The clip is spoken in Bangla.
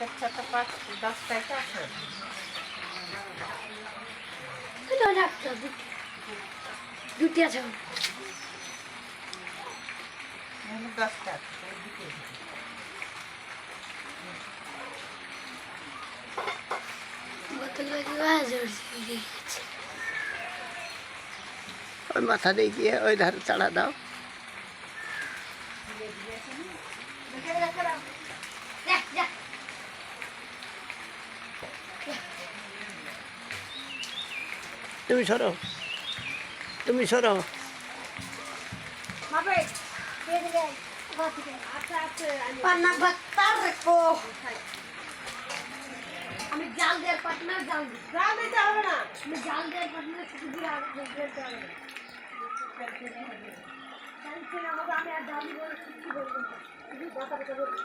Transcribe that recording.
প্যাকেট ছটা পাঁচ দশ টাকা আছে দুটি আছে এখানে দশ টাকা এই দিকে বোতল ওই মাথা দিয়ে গিয়ে ওই ধারে চাড়া দাও। তুমি সরো। তুমি সরো। আমি জাল দেওয়ার পার্টনার জাল দিই। জাল দিতে হবে না। আমি জাল দেওয়ার পার্টনার কিছু দিয়ে আর দিতে হবে আমি আর জাল দিব কি বলব শুধু কথা কথা বলছি